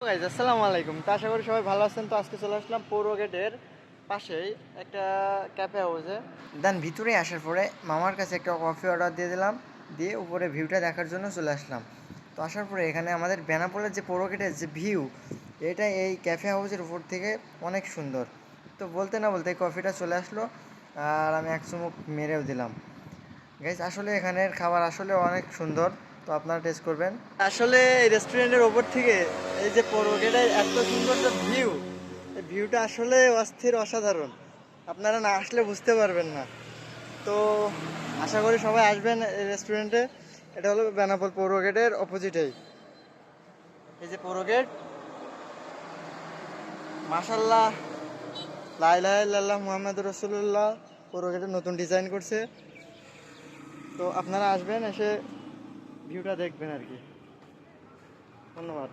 আসসালামু আলাইকুম। তো আশা করি সবাই ভালো আছেন। তো আজকে চলে আসলাম পৌর গেটের পাশেই একটা ক্যাফে হাউসে দেন ভিতরে আসার পরে মামার কাছে একটা কফি অর্ডার দিয়ে দিলাম। দিয়ে উপরে ভিউটা দেখার জন্য চলে আসলাম। তো আসার পরে এখানে আমাদের বেনাপোলের যে পৌর গেটের যে ভিউ এটা এই ক্যাফে হাউসের উপর থেকে অনেক সুন্দর। তো বলতে না বলতে কফিটা চলে আসলো আর আমি এক চুমুক মেরেও দিলাম। গাইজ আসলে এখানের খাবার আসলে অনেক সুন্দর। তো আপনারা টেস্ট করবেন। আসলে এই রেস্টুরেন্টের ওপর থেকে এই যে পরোগেটায় এত সুন্দর একটা ভিউ এই ভিউটা আসলে অস্থির, অসাধারণ। আপনারা না আসলে বুঝতে পারবেন না। তো আশা করি সবাই আসবেন এই রেস্টুরেন্টে এটা হলো বেনাপোল পৌর গেটের অপোজিটেই এই যে পৌর গেট মাসাল্লাহ লাইলাহ মুহাম্মদ রসুল্লাহ পৌর গেটের নতুন ডিজাইন করছে। তো আপনারা আসবেন এসে ভিউটা দেখবেন আর কি। ধন্যবাদ।